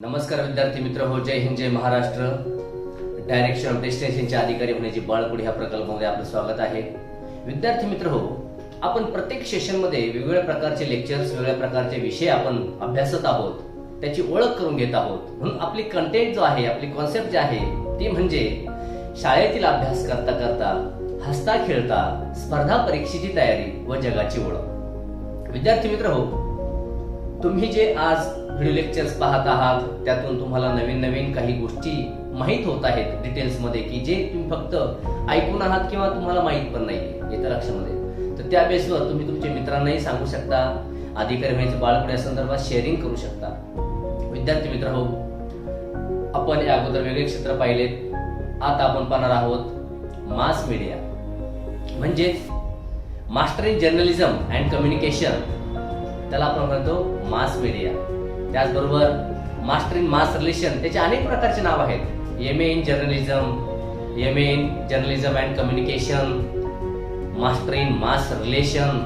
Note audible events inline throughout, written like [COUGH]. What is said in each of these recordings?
नमस्कार विद्यार्थी मित्र हो जय हिंद जय महाराष्ट्र. डायरेक्शन डेस्टिनेशनचे अधिकारी होण्याची बाळकुडी ह्या प्रकल्पामध्ये आपलं स्वागत आहे. विद्यार्थी मित्र हो आपण प्रत्येक सेशनमध्ये वेगवेगळ्या प्रकारचे लेक्चर्स वेगवेगळ्या प्रकारचे विषय आपण अभ्यासत आहोत. त्याची ओळख करून घेत आहोत. म्हणून आपली कंटेंट जो आहे आपली कॉन्सेप्ट जे आहे ती म्हणजे शाळेतील अभ्यास करता करता हसता खेळता स्पर्धा परीक्षेची तयारी व जगाची ओळख. विद्यार्थी मित्र हो तुम्ही जे आज व्हिडिओ लेक्चर्स पाहत आहात. त्यातून तुम्हाला नवीन नवीन काही गोष्टी माहीत होत आहेत डिटेल्समध्ये की जे तुम्ही फक्त ऐकून आहात किंवा तुम्हाला माहीत पण नाही येत्या लक्षामध्ये तर त्या बेसवर तुम्ही तुमच्या मित्रांनाही सांगू शकता. अधिकारी म्हणजे बाळकडे संदर्भात शेअरिंग करू शकता. विद्यार्थी मित्र हो आपण या अगोदर वेगळे क्षेत्र पाहिलेत. आता आपण पाहणार आहोत मास मीडिया म्हणजेच master in journalism and communication त्याला आपण म्हणतो मास मीडिया त्याचबरोबर मास्टर इन मास रिलेशन त्याचे अनेक प्रकारचे नाव आहेत. M A in journalism M A in journalism and communication master in mass relation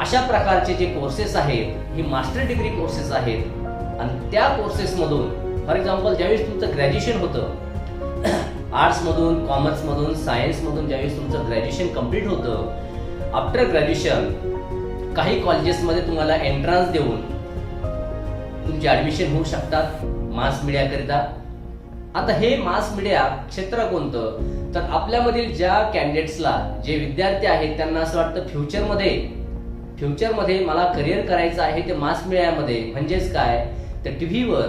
अशा प्रकारचे जे कोर्सेस आहेत ही मास्टर डिग्री कोर्सेस आहेत. आणि त्या कोर्सेसमधून फॉर एक्झाम्पल ज्यावेळेस तुमचं ग्रॅज्युएशन होतं आर्ट्समधून कॉमर्समधून सायन्समधून ज्यावेळेस तुमचं ग्रॅज्युएशन कंप्लीट होतं आफ्टर ग्रॅज्युएशन काही कॉलेजेसमध्ये तुम्हाला एंट्रन्स देऊन तुमचे ऍडमिशन होऊ शकतात मास मीडियाकरिता आता हे मास मीडिया क्षेत्र कोणतं? तर आपल्यामधील ज्या कॅन्डिडेट्सला जे विद्यार्थी आहेत त्यांना असं वाटतं फ्युचरमध्ये फ्युचरमध्ये मला करिअर करायचं आहे ते मास मीडियामध्ये म्हणजेच काय? तर टीव्हीवर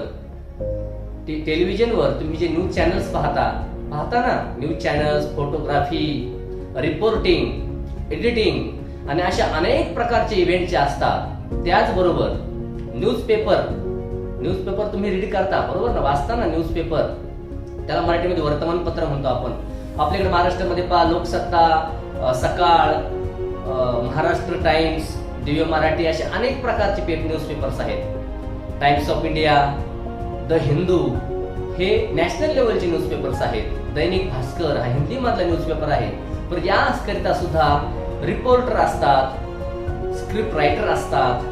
टेलिव्हिजनवर तुम्ही जे न्यूज चॅनल्स पाहता पाहता ना news channels photography reporting editing आणि अशा अनेक प्रकारचे इव्हेंट जे असतात त्याचबरोबर न्यूजपेपर न्यूजपेपर तुम्ही रीड करता बरोबर ना? वाचता ना न्यूजपेपर त्याला मराठीमध्ये वर्तमानपत्र म्हणतो आपण. आपल्याकडे महाराष्ट्रामध्ये पहा लोकसत्ता सकाळ महाराष्ट्र टाइम्स दिव्य मराठी असे अनेक प्रकारचे पेप न्यूजपेपर्स आहेत. Times of India the Hindu हे नॅशनल लेवलचे न्यूजपेपर्स आहेत. दैनिक भास्कर हा हिंदी मधला न्यूजपेपर आहे पण याकरिता सुद्धा रिपोर्टर असतात स्क्रिप्ट रायटर असतात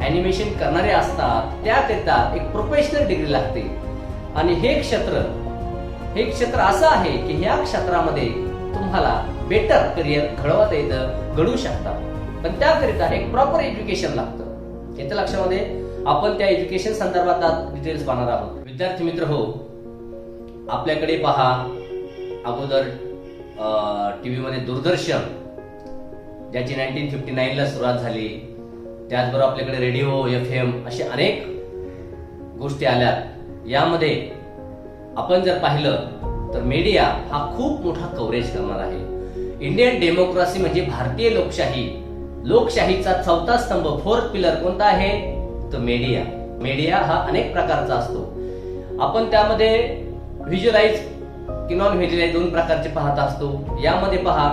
ॲनिमेशन करणारे असतात त्याकरिता एक प्रोफेशनल डिग्री लागते. आणि हे क्षेत्र हे क्षेत्र असं आहे की ह्या क्षेत्रामध्ये तुम्हाला बेटर करिअर घडवता येतं घडवू शकता. पण त्याकरिता एक प्रॉपर एज्युकेशन लागतं. याच्या लक्षामध्ये? आपण त्या एज्युकेशन संदर्भात डिटेल्स पाहणार आहोत. विद्यार्थी मित्र हो आपल्याकडे पहा अगोदर टी व्हीमध्ये दूरदर्शन ज्याची नाईन्टीन फिफ्टी नाईनला सुरुवात झाली. त्याचबरोबर आपल्याकडे रेडिओ एफ एम असे अनेक गोष्टी आल्या. यामध्ये आपण जर पाहिलं तर मीडिया हा खूप मोठा कव्हरेज करणार आहे. इंडियन डेमोक्रेसी म्हणजे भारतीय लोकशाही. लोकशाहीचा चौथा स्तंभ फोर्थ पिलर कोणता आहे? तर मीडिया मीडिया हा अनेक प्रकारचा असतो. आपण त्यामध्ये व्हिज्युअलाइज की नॉन व्हिज्युअलाइज दोन प्रकारचे पाहत असतो. यामध्ये पहा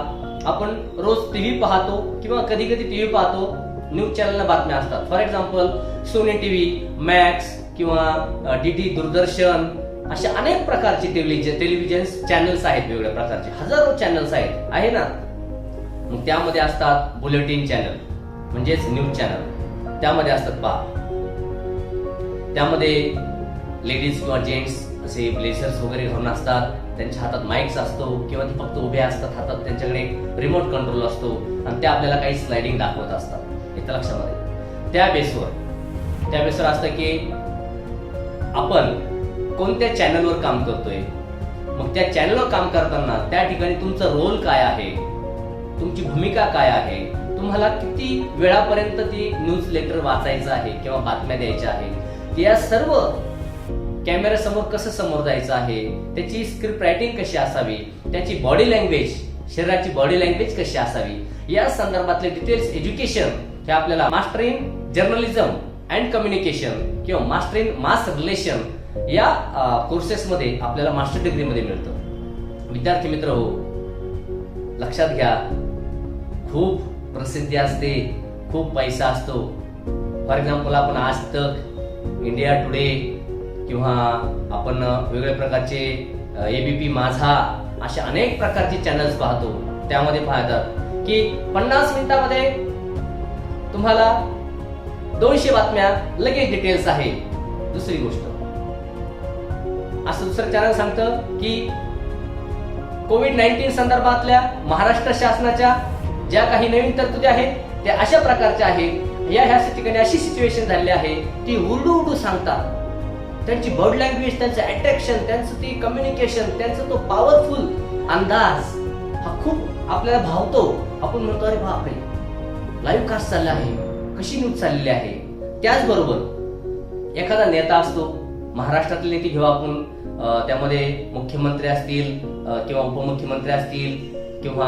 आपण रोज टीव्ही पाहतो किंवा कधी कधी टीव्ही पाहतो. न्यूज चॅनलला बातम्या असतात. For example Sony TV Max किंवा डी टी दूरदर्शन अशा अनेक प्रकारचे टेलिव्हिजन टेलिव्हिजन चॅनल्स आहेत वेगवेगळ्या प्रकारचे. हजारो चॅनल्स आहेत. आहे ना? मग त्यामध्ये असतात बुलेटिन चॅनल म्हणजेच न्यूज चॅनल. त्यामध्ये असतात पहा त्यामध्ये लेडीज किंवा जेंट्स असे ब्लेझर्स वगैरे घालून असतात. त्यांच्या हातात माईक्स असतो किंवा ते फक्त उभे असतात हातात त्यांच्याकडे रिमोट कंट्रोल असतो. आणि ते आपल्याला काही स्लायडिंग दाखवत असतात. येतं लक्षामध्ये त्या बेसवर त्या बेसवर असतं की आपण कोणत्या चॅनलवर काम करतोय? मग त्या चॅनलवर काम करताना त्या ठिकाणी तुमचा रोल काय आहे? तुमची भूमिका काय आहे? तुम्हाला किती वेळापर्यंत ती न्यूज लेटर वाचायचं आहे किंवा बातम्या द्यायच्या आहे या सर्व कॅमेऱ्यासमोर कसं समोर जायचं आहे? त्याची स्क्रिप्ट रायटिंग कशी असावी? त्याची बॉडी लँग्वेज शरीराची बॉडी लँग्वेज कशी असावी? या संदर्भातले डिटेल्स एज्युकेशन हे आपल्याला master in journalism and communication किंवा मास्टर इन मास रिलेशन या कोर्सेसमध्ये आपल्याला मास्टर डिग्रीमध्ये मिळतं. विद्यार्थी मित्र हो लक्षात घ्या. खूप प्रसिद्धी असते खूप पैसा असतो. फॉर एक्झाम्पल आपण आज तक इंडिया टुडे किंवा आपण वेगवेगळ्या प्रकारचे एबीपी माझा अशा अनेक प्रकारचे चॅनल्स पाहतो. त्यामध्ये पाहतात की पन्नास मिनिटामध्ये तुम्हाला दोनशे बातम्या लगेच डिटेल्स आहे. दुसरी गोष्ट. असं दुसरं चॅनल सांगतं की कोविड नाईन्टीन संदर्भातल्या महाराष्ट्र शासनाच्या ज्या काही नवीन तरतुदी आहेत त्या अशा प्रकारच्या आहेत. या ह्या ठिकाणी अशी सिच्युएशन झालेली आहे ती उर्डू उर्डू सांगतात. त्यांची बर्ड लँग्वेज त्यांचं अट्रॅक्शन त्यांचं ती कम्युनिकेशन त्यांचा तो पॉवरफुल अंदाज हा खूप आपल्याला भावतो. आपण म्हणतो अरे बापरे. लाईव्ह कास्ट चालला आहे. कशी न्यूज चाललेली आहे? त्याचबरोबर एखादा नेता असतो महाराष्ट्रातील नेते घेऊ आपण त्यामध्ये मुख्यमंत्री असतील किंवा उपमुख्यमंत्री असतील किंवा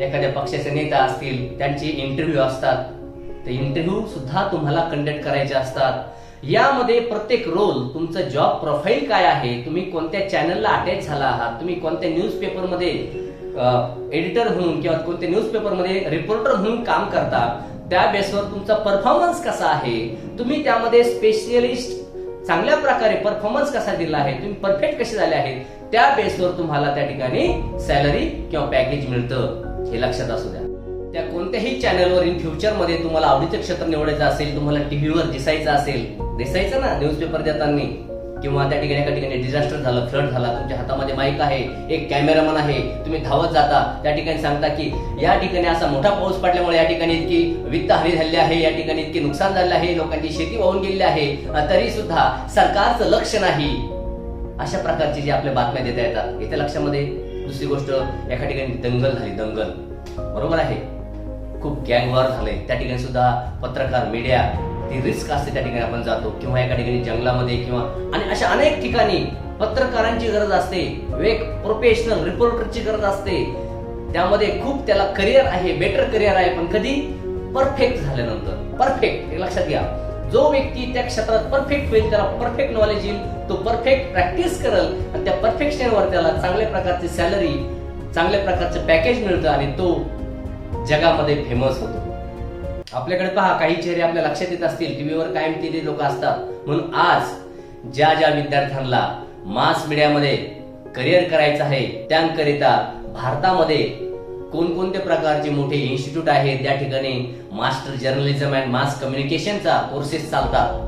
एखाद्या पक्षाचे नेता असतील त्यांचे इंटरव्ह्यू असतात. ते इंटरव्ह्यू सुद्धा तुम्हाला कंडक्ट करायचे असतात. यामध्ये प्रत्येक रोल तुमचं जॉब प्रोफाईल काय आहे तुम्ही कोणत्या चॅनलला अटॅच झाला आहात तुम्ही कोणत्या न्यूजपेपरमध्ये एडिटर म्हणून किंवा कोणत्या न्यूजपेपरमध्ये रिपोर्टर म्हणून काम करता त्या बेसवर तुमचा परफॉर्मन्स कसा आहे? तुम्ही त्यामध्ये स्पेशलिस्ट चांगल्या प्रकारे परफॉर्मन्स कसा दिला आहे? तुम्ही परफेक्ट कसे झाले आहेत? त्या बेसवर तुम्हाला त्या ठिकाणी सॅलरी किंवा पॅकेज मिळतं हे लक्षात असू द्या. त्या कोणत्याही चॅनलवर इन फ्युचरमध्ये तुम्हाला आवडीचं क्षेत्र निवडायचं असेल तुम्हाला टीव्हीवर दिसायचं असेल दिसायचं ना न्यूजपेपर देताना. किंवा त्या ठिकाणी एका ठिकाणी डिझास्टर झालं फ्लड झाला तुमच्या हातामध्ये माईक आहे एक कॅमेरामन आहे तुम्ही धावत जाता त्या ठिकाणी सांगता की या ठिकाणी असा मोठा पाऊस पडल्यामुळे या ठिकाणी इतकी वित्त हानी झाली आहे या ठिकाणी इतकी नुकसान झाले आहे लोकांची शेती वाहून गेलेली आहे तरी सुद्धा सरकारचं लक्ष नाही. अशा प्रकारची जी आपल्या बातम्या देता येतात इथे लक्षामध्ये दुसरी गोष्ट एका ठिकाणी दंगल झाली दंगल. बरोबर आहे. खूप गँग वॉर झाले त्या ठिकाणी सुद्धा पत्रकार मीडिया ती रिस्क असते त्या ठिकाणी आपण जातो किंवा एका ठिकाणी जंगलामध्ये किंवा आणि अशा अनेक ठिकाणी पत्रकारांची गरज असते एक प्रोफेशनल रिपोर्टरची गरज असते. त्यामध्ये खूप त्याला करिअर आहे बेटर करिअर आहे पण कधी परफेक्ट झाल्यानंतर. परफेक्ट हे लक्षात घ्या. जो व्यक्ती त्या क्षेत्रात परफेक्ट होईल त्याला परफेक्ट नॉलेज येईल तो परफेक्ट प्रॅक्टिस करेल आणि त्या परफेक्शनवर त्याला चांगल्या प्रकारची सॅलरी चांगल्या प्रकारचं पॅकेज मिळतं आणि तो जगामध्ये फेमस होतो. आपल्याकडे पहा काही चेहरे आपल्या लक्षात येत असतील टीव्हीवर कायम ते लोक असतात. म्हणून आज ज्या ज्या विद्यार्थ्यांना मास मीडियामध्ये करिअर करायचं आहे त्यांकरिता भारतामध्ये कोणकोणत्या प्रकारचे मोठे इन्स्टिट्यूट आहेत त्या ठिकाणी मास्टर जर्नलिझम अँड मास कम्युनिकेशनचा कोर्सेस चालतात.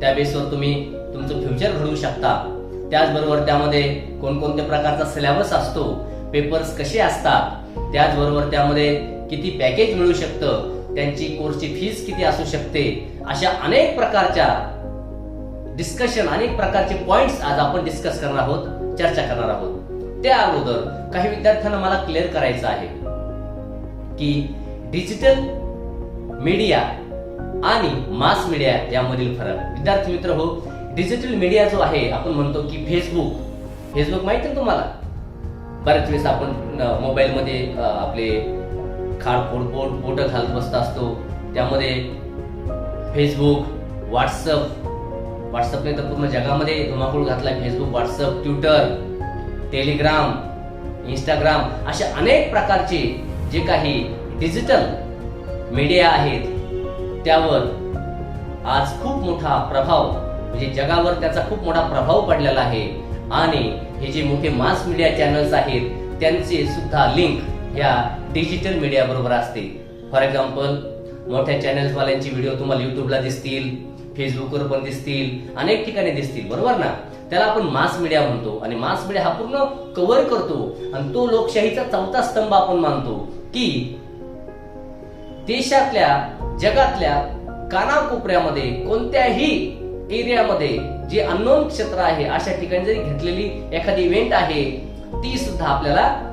त्या बेसवर तुम्ही तुमचं फ्युचर घडवू शकता. त्याचबरोबर त्यामध्ये कोणकोणत्या प्रकारचा सिलेबस असतो पेपर्स कसे असतात त्याचबरोबर त्यामध्ये किती पॅकेज मिळू शकतं त्यांची कोर्सची फीस किती असू शकते? अशा अनेक प्रकारच्या डिस्कशन अनेक प्रकारचे पॉइंट्स आज आपण डिस्कस करणार आहोत चर्चा करणार आहोत. त्या अगोदर काही विद्यार्थ्यांना मला क्लिअर करायचं आहे की डिजिटल मीडिया आणि मास मीडिया यामधील फरक. विद्यार्थी मित्र हो डिजिटल मीडिया जो आहे आपण म्हणतो की फेसबुक फेसबुक माहिती आहे तुम्हाला? बऱ्याच वेळेस आपण मोबाईलमध्ये आपले खाड पोटपोट पोट घालत बसत असतो. त्यामध्ये फेसबुक व्हॉट्सअप व्हॉट्सअपने तर पूर्ण जगामध्ये धुमाकूळ घातला Facebook WhatsApp Twitter Telegram Instagram अशा अनेक प्रकारचे जे काही डिजिटल मीडिया आहेत त्यावर आज खूप मोठा प्रभाव म्हणजे जगावर त्याचा खूप मोठा प्रभाव पडलेला आहे. आणि हे जे मोठे मास मीडिया चॅनल्स आहेत त्यांचे सुद्धा लिंक ह्या डिजिटल मीडिया बरोबर असते. फॉर एक्झाम्पल मोठ्या चॅनल्स वाल्यांची व्हिडिओ तुम्हाला युट्यूबला दिसतील फेसबुकवर पण दिसतील अनेक ठिकाणी दिसतील बरोबर ना? त्याला आपण मास मीडिया म्हणतो आणि मास मीडिया हा पूर्ण कव्हर करतो आणि तो लोकशाहीचा चौथा स्तंभ आपण मानतो की देशातल्या जगातल्या कानाकोपऱ्यामध्ये कोणत्याही एरियामध्ये जे अननोन क्षेत्र आहे अशा ठिकाणी जरी घेतलेली एखादी इव्हेंट आहे ती सुद्धा आपल्याला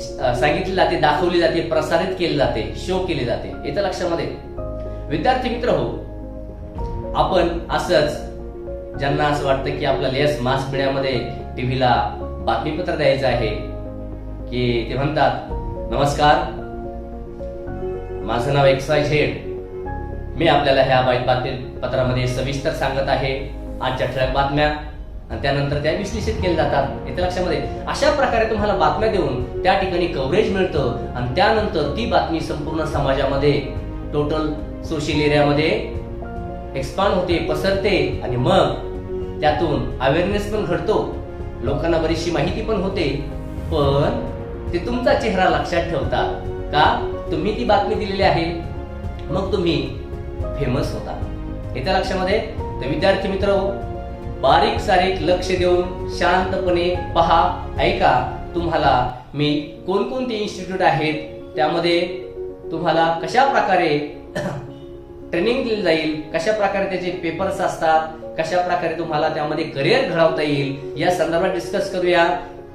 सांगितली जाते दाखवली जाते प्रसारित केले जाते शो केले जाते. येतं लक्षामध्ये? विद्यार्थी मित्र हो आपण असंच ज्यांना असं वाटतं की आपल्याला येस मास मीडियामध्ये टीव्हीला बातमीपत्र द्यायचं आहे की ते म्हणतात नमस्कार माझं नाव एक्स वाय झेड मी आपल्याला ह्या वाईट बातमीपत्रामध्ये सविस्तर सांगत आहे. आजच्या ठळक बातम्या आणि त्यानंतर त्या विश्लेषित केल्या जातात. येत्या लक्षामध्ये अशा प्रकारे तुम्हाला बातम्या देऊन त्या ठिकाणी कव्हरेज मिळतं आणि त्यानंतर ती बातमी संपूर्ण समाजामध्ये टोटल सोशल एरियामध्ये एक्सपांड होते पसरते आणि मग त्यातून अवेअरनेस पण घडतो. लोकांना बरीचशी माहिती पण होते पण ते तुमचा चेहरा लक्षात ठेवतात का तुम्ही ती बातमी दिलेली आहे मग तुम्ही फेमस होता. येत्या लक्षामध्ये तर विद्यार्थी मित्र बारीक सारीक लक्ष देऊन शांतपणे पहा. ऐका तुम्हाला मी कोणकोणते इन्स्टिट्यूट आहेत? त्यामध्ये तुम्हाला कशा प्रकारे [COUGHS] ट्रेनिंग दिली जाईल? कशा प्रकारे त्याचे पेपर्स असतात? कशा प्रकारे तुम्हाला त्यामध्ये करिअर घडवता येईल? या संदर्भात डिस्कस करूया.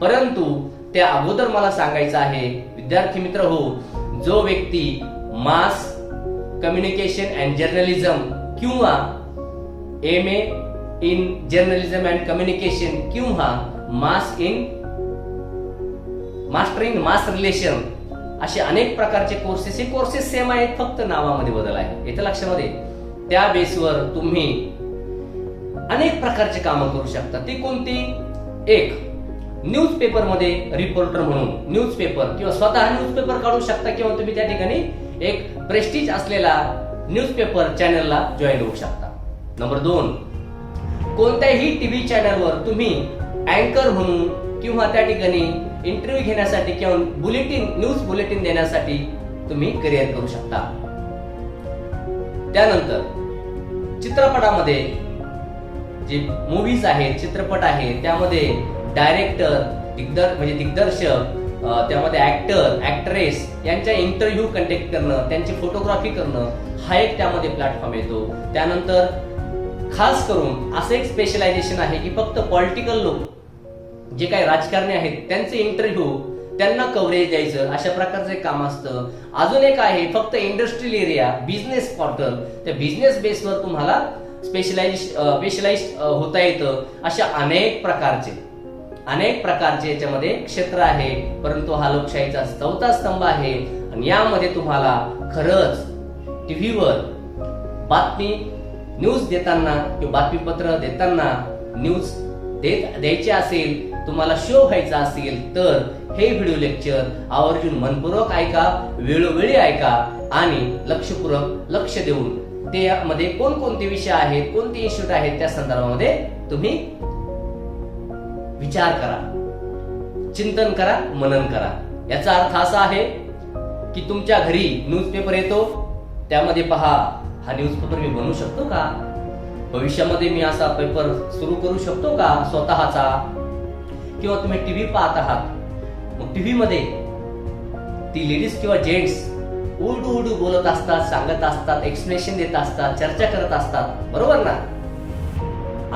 परंतु त्या अगोदर मला सांगायचं आहे विद्यार्थी मित्र हो जो व्यक्ती मास कम्युनिकेशन अँड जर्नलिझम किंवा M A in journalism and communication किंवा mass in master in mass relation असे अनेक प्रकारचे कोर्सेस हे कोर्सेस सेम आहेत फक्त नावामध्ये बदल आहे. येथे लक्षामध्ये त्या बेसवर तुम्ही अनेक प्रकारचे कामं करू शकता. ती कोणती? एक न्यूज पेपरमध्ये रिपोर्टर म्हणून न्यूज पेपर किंवा स्वतः न्यूज पेपर काढू शकता किंवा तुम्ही त्या ठिकाणी एक प्रेस्टिज असलेला न्यूज पेपर चॅनलला जॉईन होऊ शकता. नंबर दोन कोणत्याही टीव्ही चॅनलवर तुम्ही अँकर म्हणून किंवा त्या ठिकाणी इंटरव्ह्यू घेण्यासाठी किंवा बुलेटिन न्यूज बुलेटिन देण्यासाठी तुम्ही करिअर करू शकता. त्यानंतर चित्रपटामध्ये जे मूवीज आहेत चित्रपट आहेत त्यामध्ये डायरेक्टर दिग्दर म्हणजे दिग्दर्शक त्यामध्ये ऍक्टर ऍक्ट्रेस यांच्या इंटरव्ह्यू कंटेक्ट करणं त्यांची फोटोग्राफी करणं हा एक त्यामध्ये प्लॅटफॉर्म येतो. त्यानंतर खास करून असं एक स्पेशलायझेशन आहे की फक्त पॉलिटिकल लोक जे काही राजकारणी आहेत त्यांचे इंटरव्ह्यू त्यांना कव्हरेज द्यायचं अशा प्रकारचं एक काम असतं. अजून एक आहे फक्त इंडस्ट्रियल एरिया बिझनेस पोर्टल त्या बिझनेस बेसवर तुम्हाला स्पेशलाइज स्पेशलाइज होता येतं अशा अनेक प्रकारचे. अनेक प्रकारचे याच्यामध्ये क्षेत्र आहे परंतु हा लोकशाहीचा चौथा स्तंभ आहे. आणि यामध्ये तुम्हाला खरंच टीव्हीवर बातमी न्यूज देताना किंवा बातमीपत्र देताना न्यूज देत द्यायचे असेल तुम्हाला शो व्हायचा असेल तर हे व्हिडिओ लेक्चर आवर्जून मनपूर्वक ऐका वेळोवेळी ऐका आणि लक्षपूर्वक लक्ष देऊन ते मध्ये कोणकोणते विषय आहेत कोणते इन्स्टिट्यूट आहेत त्या संदर्भामध्ये तुम्ही विचार करा. चिंतन करा मनन करा. याचा अर्थ असा आहे की तुमच्या घरी न्यूजपेपर येतो त्यामध्ये पहा हा न्यूजपेपर मी बनवू शकतो का? भविष्यामध्ये मी असा पेपर सुरू करू शकतो का? स्वतःचा? किंवा तुम्ही टीव्ही पाहत आहात. मग टीव्ही मध्ये ती लेडीज किंवा जेंट्स उलटू उलटू बोलत असतात सांगत असतात एक्सप्लेनेशन देत असतात चर्चा करत असतात. बरोबर ना?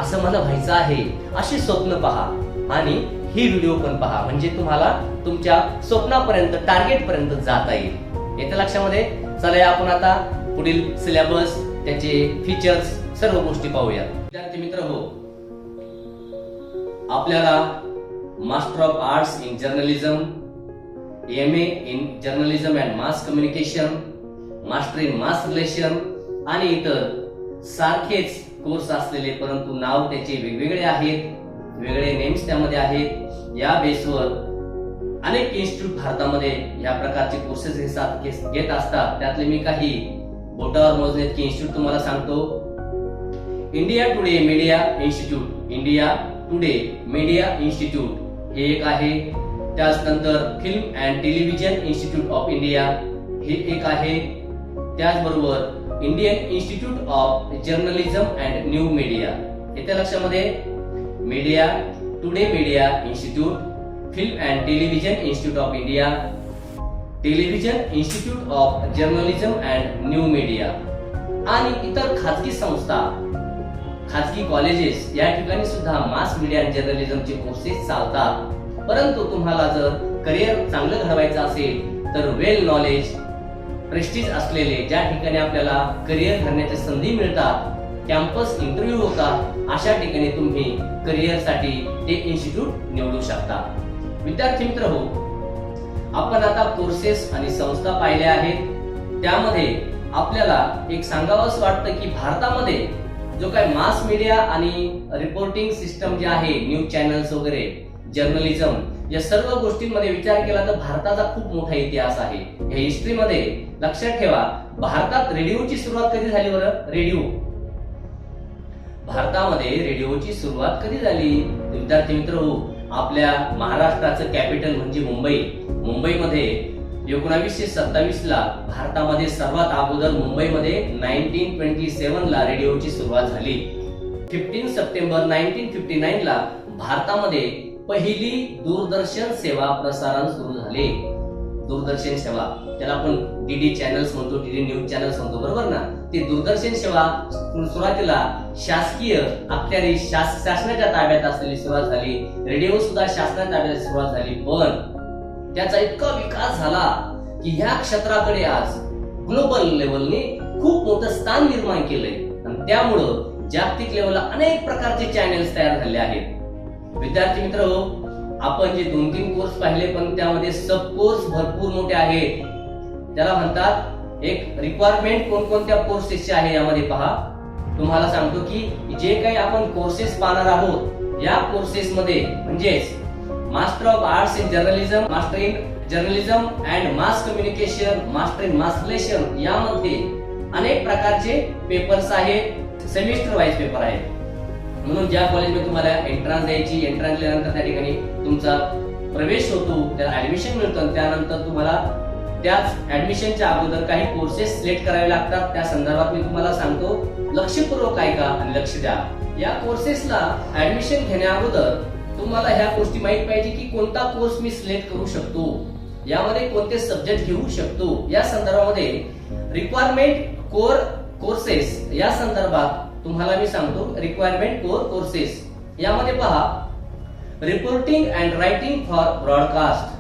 असं मला व्हायचं आहे. अशी स्वप्न पहा. आणि ही व्हिडिओ पण पहा. म्हणजे तुम्हाला तुमच्या स्वप्नापर्यंत टार्गेट पर्यंत जाता येईल. येत्या लक्षामध्ये? चला या आपण आता पुढील सिलेबस त्याचे फीचर्स सर्व गोष्टी पाहूया विद्यार्थी मित्र हो. आपल्याला master of arts in journalism M A in journalism and mass communication master in mass relation आणि इतर सारखेच कोर्स असलेले परंतु नाव त्याचे वेगवेगळे आहेत वेगळे नेम्स त्यामध्ये आहेत. या बेसवर अनेक इन्स्टिट्यूट भारतामध्ये या प्रकारचे कोर्सेस घेतात घेत असतात. त्यातले मी काही बोटावर मोजण्यात इन्स्टिट्यूट तुम्हाला सांगतो. India today media institute India today media institute हे एक आहे. त्याचनंतर film and television institute of India हे एक आहे. त्याचबरोबर Indian institute of journalism and new media येत्या लक्षामध्ये media today media institute film and television institute of India television institute of journalism and new media आणि इतर खाजगी संस्था. खाजगी कॉलेजेस या ठिकाणी सुद्धा मास मीडिया अँड जर्नलिझमचे कोर्सेस चालतात. परंतु तुम्हाला जर करिअर चांगलं घडवायचं असेल तर वेल नॉलेज प्रेस्टीज असलेले ज्या ठिकाणी आपल्याला करिअर करण्याच्या संधी मिळतात कॅम्पस इंटरव्ह्यू होतात अशा ठिकाणी तुम्ही करिअरसाठी ते इन्स्टिट्यूट निवडू शकता. विद्यार्थी मित्र हो आपण आता कोर्सेस आणि संस्था पाहिल्या आहेत. त्यामध्ये आपल्याला एक सांगावंच वाटतं की भारतामध्ये जो काही मास मीडिया आणि रिपोर्टिंग सिस्टम जे आहे न्यूज चॅनल्स वगैरे जर्नलिझम या सर्व गोष्टींमध्ये विचार केला तर भारताचा खूप मोठा इतिहास आहे. या हिस्ट्रीमध्ये लक्षात ठेवा भारतात रेडिओची सुरुवात कधी झाली बरं? रेडिओ भारतामध्ये रेडिओची सुरुवात कधी झाली? विद्यार्थी मित्र हो आपल्या महाराष्ट्राचं कॅपिटल म्हणजे मुंबई. मुंबईमध्ये एकोणावीसशे सत्तावीस ला भारतामध्ये सर्वात अगोदर मुंबईमध्ये नाईन्टीन ट्वेंटी सेव्हन ला रेडिओची सुरुवात झाली. Fifteen September nineteen fifty nine ला भारतामध्ये पहिली दूरदर्शन सेवा प्रसारण सुरू झाले. दूरदर्शन सेवा त्याला आपण डीडी चॅनल्स म्हणतो डीडी न्यूज चॅनल्स म्हणतो बरोबर ना? ते दूरदर्शन सेवा सुरुवातीला शासकीय अखत्यारी शास शासनाच्या ताब्यात असलेली सुरुवात झाली. रेडिओ सुद्धा शासनाच्या ताब्यात सुरुवात झाली. पण त्याचा इतका विकास झाला की ह्या क्षेत्राकडे आज ग्लोबल लेवलने खूप मोठं स्थान निर्माण केलंय. आणि त्यामुळं जागतिक लेवलला अनेक प्रकारचे चॅनेल्स तयार झाले आहेत. विद्यार्थी मित्र आपण जे दोन तीन कोर्स पाहिले पण त्यामध्ये सब कोर्स भरपूर मोठे आहेत. त्याला म्हणतात एक रिक्वायरमेंट कोणकोणत्या कोर्सेसचे आहे यामध्ये पहा. तुम्हाला सांगतो की जे काही आपण कोर्सेस पाहणार आहोत या कोर्सेस मध्ये म्हणजेच master of arts in journalism master in journalism and mass communication master in mass relation यामध्ये अनेक प्रकारचे पेपर्स आहेत सेमिस्टर वाईज पेपर आहेत. म्हणून ज्या कॉलेजमध्ये तुम्हाला एंट्रन्स द्यायची एंट्रन्स दिल्यानंतर त्या ठिकाणी तुमचा प्रवेश होतो त्याला ऍडमिशन मिळतं त्यानंतर तुम्हाला त्याच ऍडमिशनच्या अगोदर काही कोर्सेस सिलेक्ट करावे लागतात. त्या संदर्भात मी तुम्हाला सांगतो लक्षपूर्वक ऐका आणि लक्ष द्या. या कोर्सेसला ऍडमिशन घेण्या अगोदर तुम्हाला ह्या गोष्टी माहीत पाहिजे की कोणता कोर्स मी सिलेक्ट करू शकतो. यामध्ये कोणते सब्जेक्ट घेऊ शकतो. या संदर्भामध्ये रिक्वायरमेंट कोर कोर्सेस या संदर्भात तुम्हाला मी सांगतो रिक्वायरमेंट कोर कोर्सेस यामध्ये पहा reporting and writing for broadcast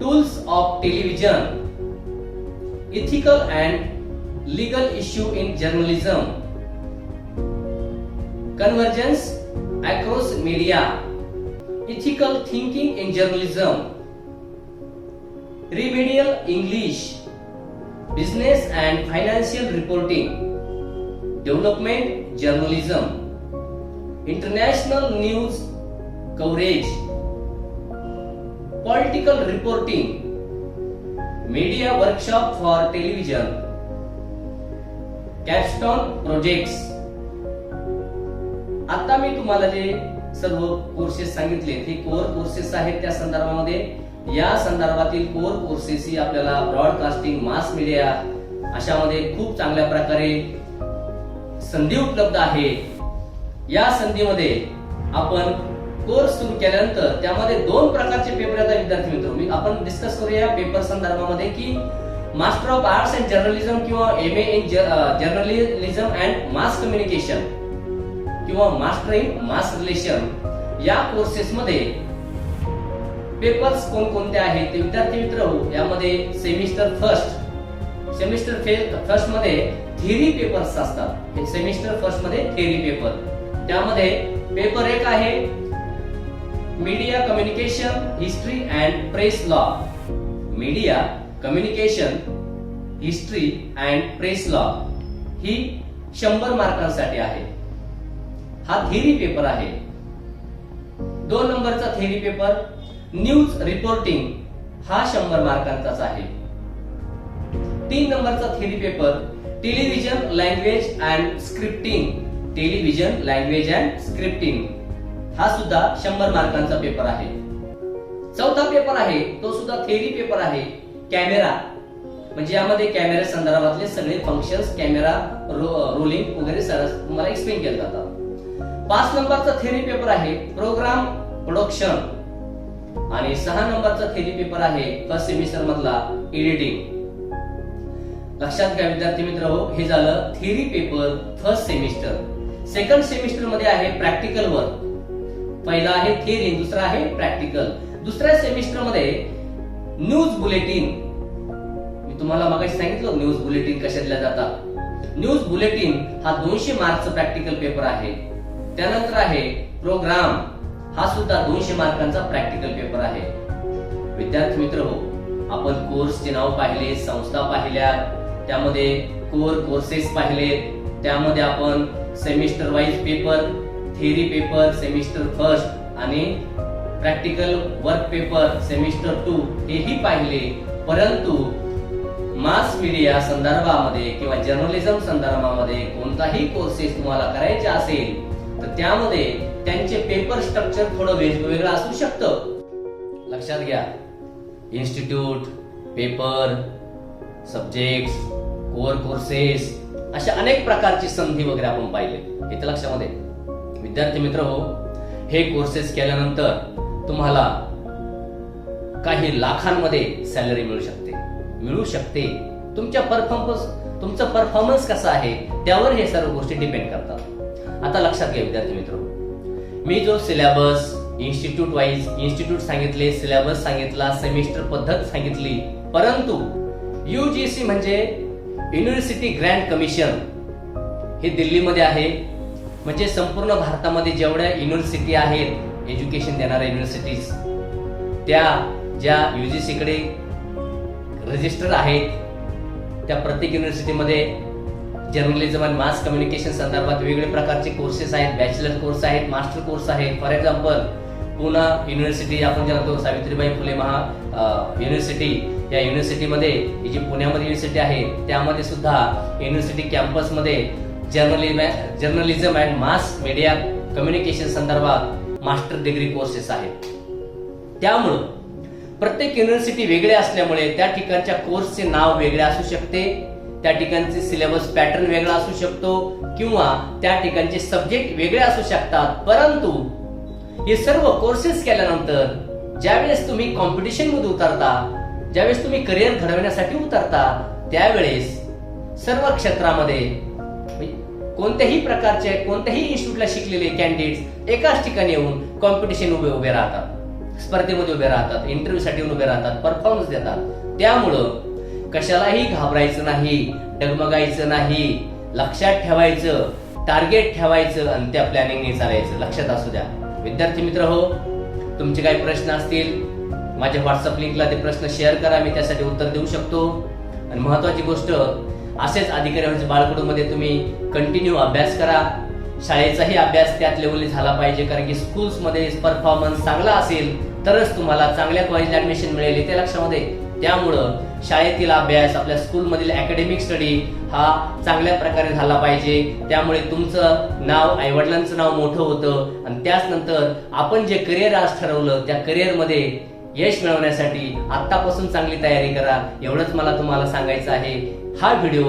tools of television, ethical and legal issue in journalism, convergence across media, ethical thinking in journalism, remedial English, business and financial reporting, development journalism, international news coverage. Political reporting, media workshop for television, capstone project आता मी तुम्हाला जे सर्व courses सांगितले ते core courses आहेत त्या संदर्भामध्ये. या संदर्भातील कोर कोर्सेस ही आपल्याला ब्रॉडकास्टिंग मास मीडिया अशामध्ये खूप चांगल्या प्रकारे संधी उपलब्ध आहे. या संधीमध्ये आपण कोर्स सुरू केल्यानंतर त्यामध्ये दोन प्रकारचे पेपर येतात विद्यार्थी मित्र मी आपण डिस्कस करूया पेपर संदर्भामध्ये की master of arts and journalism किंवा M A in journalism and mass communication किंवा मास्टर इन मास रिलेशन या कोर्सेस मध्ये पेपर्स कोणकोणते आहेत ते विद्यार्थी मित्र हो, यामध्ये सेमिस्टर फर्स्ट सेमिस्टर फर्स्टमध्ये थिअरी पेपर्स असतात. सेमिस्टर फर्स्टमध्ये थिअरी पेपर त्यामध्ये पेपर एक आहे media communication history and press law media communication history and press law ही शंभर मार्कांसाठी आहे. हा थेरी पेपर आहे. दोन नंबरचा थेरी पेपर न्यूज रिपोर्टिंग हा शंभर मार्कांचाच आहे. तीन नंबरचा theory paper television language and scripting television language and scripting हा सुद्धा शंभर मार्कांचा पेपर आहे. चौथा पेपर आहे तो सुद्धा थेरी पेपर आहे कॅमेरा. म्हणजे यामध्ये कॅमेरा संदर्भातले सगळे फंक्शन्स कॅमेरा रोलिंग वगैरे तुम्हाला एक्सप्लेन केले जातात पाच नंबरचा थेरी पेपर आहे प्रोग्राम प्रोडक्शन आणि सहा नंबरचा थेरी पेपर आहे फर्स्ट सेमिस्टर मधला एडिटिंग लक्षात घ्या विद्यार्थी मित्र हो हे झालं theory paper first semester second सेमिस्टरमध्ये आहे प्रॅक्टिकल वर्क पहिला आहे थिअरी दुसरा आहे प्रॅक्टिकल दुसऱ्या सेमिस्टरमध्ये न्यूज बुलेटिन मी तुम्हाला मागाशी सांगितलं न्यूज बुलेटिन कशा दिल्या जातात न्यूज बुलेटिन हा दोनशे मार्कचा प्रॅक्टिकल पेपर आहे. त्यानंतर आहे प्रोग्राम हा सुद्धा दोनशे मार्कांचा प्रॅक्टिकल पेपर आहे. विद्यार्थी मित्र हो आपण कोर्सचे नाव पाहिले संस्था पाहिल्या त्यामध्ये कोर कोर्सेस पाहिले त्यामध्ये आपण semester wise paper theory paper semester first आणि practical work paper semester two हेही पाहिले. परंतु मास मीडिया संदर्भामध्ये किंवा जर्नलिझम संदर्भामध्ये कोणताही कोर्सेस तुम्हाला करायचे असेल तर त्यामध्ये त्यांचे पेपर स्ट्रक्चर थोडं वेगवेगळं असू शकतं. लक्षात घ्या. Institute paper subjects core courses अशा अनेक प्रकारची संधी वगैरे आपण पाहिले. इथं लक्षामध्ये. विद्यार्थी मित्र हो हे कोर्सेस केल्यानंतर तुम्हाला काही लाखांमध्ये सॅलरी मिळू शकते. मिळू शकते. तुमच्या परफॉर्मन्स तुमचं परफॉर्मन्स कसं आहे त्यावर हे सर्व गोष्टी डिपेंड करतात. आता लक्षात घ्या विद्यार्थी मित्र हो. मी जो सिलेबस इन्स्टिट्यूट वाईज इन्स्टिट्यूट सांगितले सिलेबस सांगितला सेमिस्टर पद्धत सांगितली परंतु यूजीसी म्हणजे युनिव्हर्सिटी ग्रँड कमिशन हे दिल्लीमध्ये आहे. म्हणजे संपूर्ण भारतामध्ये जेवढ्या युनिव्हर्सिटी आहेत एज्युकेशन देणाऱ्या युनिव्हर्सिटीज त्या ज्या यू जी सीकडे रजिस्टर आहेत त्या प्रत्येक युनिव्हर्सिटीमध्ये जर्नलिझम आणि मास कम्युनिकेशन संदर्भात वेगवेगळे प्रकारचे कोर्सेस आहेत बॅचलर कोर्स आहेत मास्टर कोर्स आहेत. फॉर एक्झाम्पल पुणे युनिव्हर्सिटी आपण ज्याला म्हणतो सावित्रीबाई फुले महा युनिव्हर्सिटी या युनिव्हर्सिटीमध्ये ही जी पुण्यामध्ये युनिव्हर्सिटी आहे त्यामध्ये सुद्धा युनिव्हर्सिटी कॅम्पसमध्ये journalism journalism and mass media communication संदर्भात मास्टर डिग्री कोर्सेस आहेत. त्यामुळं प्रत्येक युनिव्हर्सिटी वेगळ्या असल्यामुळे त्या ठिकाणच्या कोर्सचे नाव वेगळे असू शकते. त्या ठिकाणचे सिलेबस पॅटर्न वेगळा असू शकतो किंवा त्या ठिकाणचे सब्जेक्ट वेगळे असू शकतात. परंतु हे सर्व कोर्सेस केल्यानंतर ज्यावेळेस तुम्ही कॉम्पिटिशनमध्ये उतरता ज्यावेळेस तुम्ही करिअर घडवण्यासाठी उतरता त्यावेळेस सर्व क्षेत्रामध्ये कोणत्याही प्रकारचे कोणत्याही इन्स्टिट्यूटला शिकलेले कॅन्डिडेट एकाच ठिकाणी येऊन कॉम्पिटिशन उभे उभे राहतात. स्पर्धेमध्ये उभे राहतात इंटरव्ह्यूसाठी उभे राहतात परफॉर्मन्स देतात. त्यामुळं कशालाही घाबरायचं नाही डगमगायचं नाही लक्षात ठेवायचं टार्गेट ठेवायचं आणि त्या प्लॅनिंगने चालायचं. लक्षात असू द्या. विद्यार्थी मित्र हो तुमचे काही प्रश्न असतील माझ्या व्हॉट्सअप लिंकला ते प्रश्न शेअर करा मी त्यासाठी उत्तर देऊ शकतो. आणि महत्वाची गोष्ट असेच अधिकारी म्हणजे बाळकडूमध्ये तुम्ही कंटिन्यू अभ्यास करा. शाळेचाही अभ्यास त्यात लेवलने झाला पाहिजे कारण की स्कूल्समध्ये परफॉर्मन्स चांगला असेल तरच तुम्हाला चांगल्या कॉलेजला ऍडमिशन मिळेल इथे लक्षामध्ये. त्यामुळं शाळेतील अभ्यास आपल्या स्कूलमधील अकॅडमिक स्टडी हा चांगल्या प्रकारे झाला पाहिजे. त्यामुळे तुमचं नाव आईवडिलांचं नाव मोठं होतं. आणि त्याच नंतर आपण जे करिअर आज ठरवलं त्या करिअरमध्ये यश मिळवण्यासाठी आतापासून चांगली तयारी करा. एवढंच मला तुम्हाला सांगायचं आहे. हा व्हिडिओ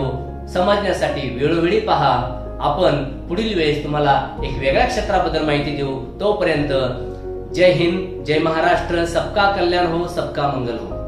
समजण्यासाठी वेळोवेळी पहा. आपण पुढील वेळेस तुम्हाला एक वेगळ्या क्षेत्राबद्दल माहिती देऊ. तोपर्यंत जय हिंद जय महाराष्ट्र. सबका कल्याण हो सबका मंगल हो.